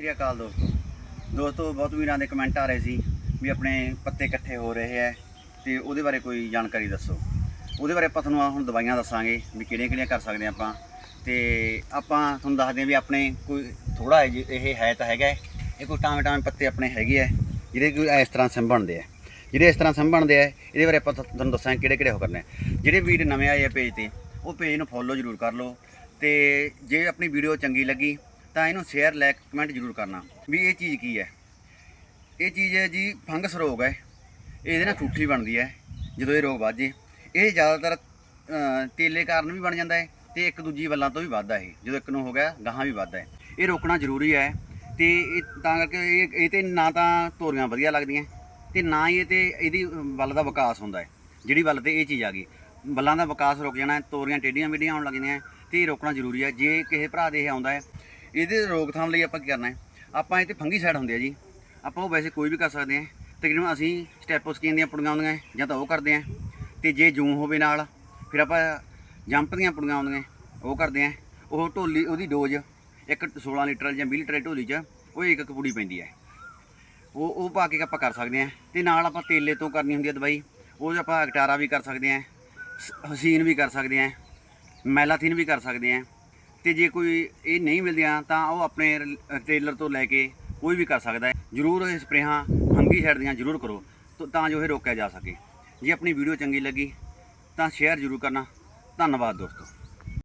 ਸ੍ਰੀ ਅਕਾਲ ਦੋਸਤੋ। ਦੋਸਤੋ, ਬਹੁਤ ਵੀਰਾਂ ਦੇ ਕਮੈਂਟ ਆ ਰਹੇ ਸੀ ਵੀ ਆਪਣੇ ਪੱਤੇ ਇਕੱਠੇ ਹੋ ਰਹੇ ਐ ਤੇ ਉਹਦੇ ਬਾਰੇ ਕੋਈ ਜਾਣਕਾਰੀ ਦੱਸੋ। ਉਹਦੇ ਬਾਰੇ ਆਪਾਂ ਤੁਹਾਨੂੰ ਹੁਣ ਦਵਾਈਆਂ ਦੱਸਾਂਗੇ ਵੀ ਕਿਹੜੀਆਂ ਕਿਹੜੀਆਂ ਕਰ ਸਕਦੇ ਹਾਂ ਆਪਾਂ। ਤੇ ਆਪਾਂ ਤੁਹਾਨੂੰ ਦੱਸਦੇ ਹਾਂ ਵੀ ਆਪਣੇ ਕੋਈ ਥੋੜਾ ਇਹ ਹੈ ਤਾਂ ਹੈਗਾ ਹੈ। ਇਹ ਕੋਈ ਟਾਵੇਂ ਟਾਵੇਂ ਪੱਤੇ ਆਪਣੇ ਹੈਗੇ ਐ ਜਿਹੜੇ ਕੋਈ ਇਸ ਤਰ੍ਹਾਂ ਸਿਮ ਬਣਦੇ ਜਿਹੜੇ ਇਸ ਤਰ੍ਹਾਂ ਸਿਮ ਬਣਦੇ ਇਹਦੇ ਬਾਰੇ ਆਪਾਂ ਤੁਹਾਨੂੰ ਦੱਸਾਂਗੇ ਕਿਹੜੇ ਕਿਹੜੇ ਹੋ। ਕਰਨੇ ਜਿਹੜੇ ਵੀਰ ਨਵੇਂ ਆਏ ਆ ਪੇਜ ਤੇ, ਉਹ ਪੇਜ ਨੂੰ ਫੋਲੋ ਜ਼ਰੂਰ ਕਰ ਲਓ। ਤੇ ਜੇ ਆਪਣੀ ਵੀਡੀਓ ਚੰਗੀ ਲੱਗੀ ਤਾਂ ਇਹਨੂੰ ਸ਼ੇਅਰ ਲਾਈਕ ਕਮੈਂਟ ਜ਼ਰੂਰ ਕਰਨਾ ਵੀ ਇਹ ਚੀਜ਼ ਕੀ ਹੈ। ਇਹ ਚੀਜ਼ ਹੈ ਜੀ ਫੰਗਸ ਰੋਗ ਹੈ। ਇਹਦੇ ਨਾਲ ਠੂਠੀ ਬਣਦੀ ਹੈ, ਜਦੋਂ ਇਹ ਰੋਗ ਵੱਧ। ਜੇ ਇਹ ਜ਼ਿਆਦਾਤਰ ਤੇਲੇ ਕਾਰਨ ਵੀ ਬਣ ਜਾਂਦਾ ਹੈ ਤੇ ਇੱਕ ਦੂਜੀ ਵੱਲਾਂ ਤੋਂ ਵੀ ਵੱਧਦਾ ਇਹ। ਜਦੋਂ ਇੱਕ ਨੂੰ ਹੋ ਗਿਆ, ਗਾਹਾਂ ਵੀ ਵੱਧਦਾ ਹੈ। ਇਹ ਰੋਕਣਾ ਜ਼ਰੂਰੀ ਹੈ ਤੇ ਇਹ ਤਾਂ ਕਰਕੇ ਇਹ ਇਹ ਤੇ ਨਾ ਤਾਂ ਤੋਰੀਆਂ ਵਧੀਆ ਲੱਗਦੀਆਂ ਤੇ ਨਾ ਹੀ ਇਹ ਤੇ ਇਹਦੀ ਵੱਲ ਦਾ ਵਿਕਾਸ ਹੁੰਦਾ ਹੈ। ਜਿਹੜੀ ਵੱਲ ਤੇ ਇਹ ਚੀਜ਼ ਆ ਗਈ। ਵੱਲਾਂ ਦਾ ਵਿਕਾਸ ਰੁਕ ਜਾਣਾ ਤੋਰੀਆਂ ਟੇਢੀਆਂ ਮੇਢੀਆਂ ਆਉਣ ਲੱਗਦੀਆਂ ਜਾਂਦੀਆਂ ਤੇ ਇਹ ਰੋਕਣਾ ਜ਼ਰੂਰੀ ਹੈ। ਜੇ ਕਿਸੇ ਭਰਾ ਦੇ ਇਹ ਆਉਂਦਾ ਹੈ ਇਹਦੇ ਰੋਕਥਾਮ ਲਈ ਆਪਾਂ ਕੀ ਕਰਨਾ ਹੈ? ਆਪਾਂ ਇਹ ਤੇ ਫੰਗੀ ਸਾਈਡ ਹੁੰਦੇ ਆ ਜੀ। ਆਪਾਂ ਉਹ ਵੈਸੇ ਕੋਈ ਵੀ ਕਰ ਸਕਦੇ ਹਾਂ। ਤਕਰੀਬਨ ਅਸੀਂ ਸਟੈਪੋਸਕੀਨ ਦੀਆਂ ਪੁੜੀਆਂ ਆਉਂਦੀਆਂ ਜਾਂ ਤਾਂ ਉਹ ਕਰਦੇ ਹਾਂ। ਤੇ ਜੇ ਜੂੰ ਹੋਵੇ ਨਾਲ, ਫਿਰ ਆਪਾਂ ਜੰਪ ਦੀਆਂ ਪੁੜੀਆਂ ਆਉਂਦੀਆਂ ਉਹ ਕਰਦੇ ਹਾਂ। ਉਹ ਢੋਲੀ, ਉਹਦੀ ਡੋਜ਼ ਇੱਕ 16 ਲੀਟਰ ਜਾਂ 20 ਲੀਟਰ ਦੀ ਢੋਲੀ 'ਚ ਉਹ ਇੱਕ ਇੱਕ ਪੁੜੀ ਪੈਂਦੀ ਹੈ। ਉਹ ਉਹ ਪਾ ਕੇ ਆਪਾਂ ਕਰ ਸਕਦੇ ਹਾਂ। ਤੇ ਨਾਲ ਆਪਾਂ ਤੇਲੇ ਤੋਂ ਕਰਨੀ ਹੁੰਦੀ ਹੈ ਦਵਾਈ। ਉਹ 'ਚ ਆਪਾਂ ਅਗਟਾਰਾ ਵੀ ਕਰ ਸਕਦੇ ਹਾਂ, ਸ- ਹਸੀਨ ਵੀ ਕਰ ਸਕਦੇ ਹਾਂ, ਮੈਲਾਥੀਨ ਵੀ ਕਰ ਸਕਦੇ ਹਾਂ। ਤੇ ਜੇ ਕੋਈ ਇਹ ਨਹੀਂ ਮਿਲਦੀਆਂ ਤਾਂ ਉਹ ਆਪਣੇ ਰ- ਟੇਲਰ ਤੋਂ ਲੈ ਕੇ ਕੋਈ ਵੀ ਕਰ ਸਕਦਾ ਹੈ। ਜ਼ਰੂਰ ਇਹ ਸਪਰੇਹਾਂ ਫੰਗੀ ਸਾਈਡ ਦੀਆਂ ਜ਼ਰੂਰ ਕਰੋ, ਤਾਂ ਜੋ ਇਹ ਰੋਕਿਆ ਜਾ ਸਕੇ। ਜੇ ਆਪਣੀ ਵੀਡੀਓ ਚੰਗੀ ਲੱਗੀ, ਤਾਂ ਸ਼ੇਅਰ ਜ਼ਰੂਰ ਕਰਨਾ। ਧੰਨਵਾਦ ਦੋਸਤੋ।